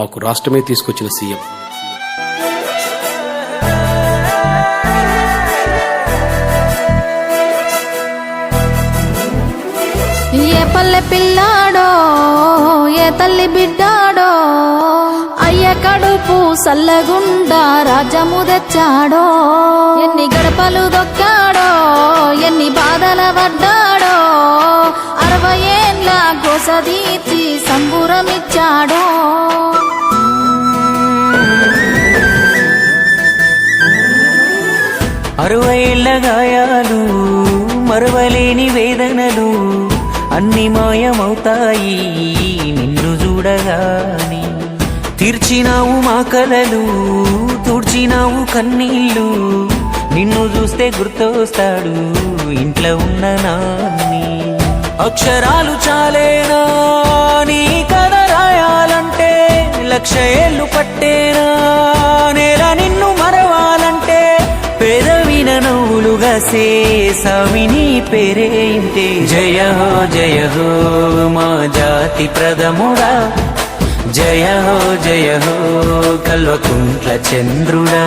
మాకు రాష్ట్రమే తీసుకొచ్చిన సీఎం. ఏ పల్లె పిల్లాడో ఏ తల్లి బిడ్డాడో అయ్య కడుపు సల్లగుండా రాజ్యము తెచ్చాడో ఎన్ని గడపలు దొక్కాడో ఎన్ని బాధల పడ్డాడో అరవై ఏళ్ళ గోసదీచి సంబురమిచ్చాడో. అరవైళ్ళ గాయాలు మరవలేని వేదనలు అన్ని మాయమవుతాయి నిన్ను చూడగాని. తీర్చినావు మా కలలు తుడిచినావు కన్నీళ్ళు నిన్ను చూస్తే గుర్తొస్తాడు ఇంట్లో ఉన్న నాన్ని. అక్షరాలు చాలేనా నీ కథ రాయాలంటే లక్ష ఏళ్ళు పట్టేనా? నవ్వులుగా సేసవిని పేరే ఇంతే జయ హో జయ హో మా జాతి ప్రథముడా జయ హో జయ హో కల్వకుంట్ల చంద్రుడా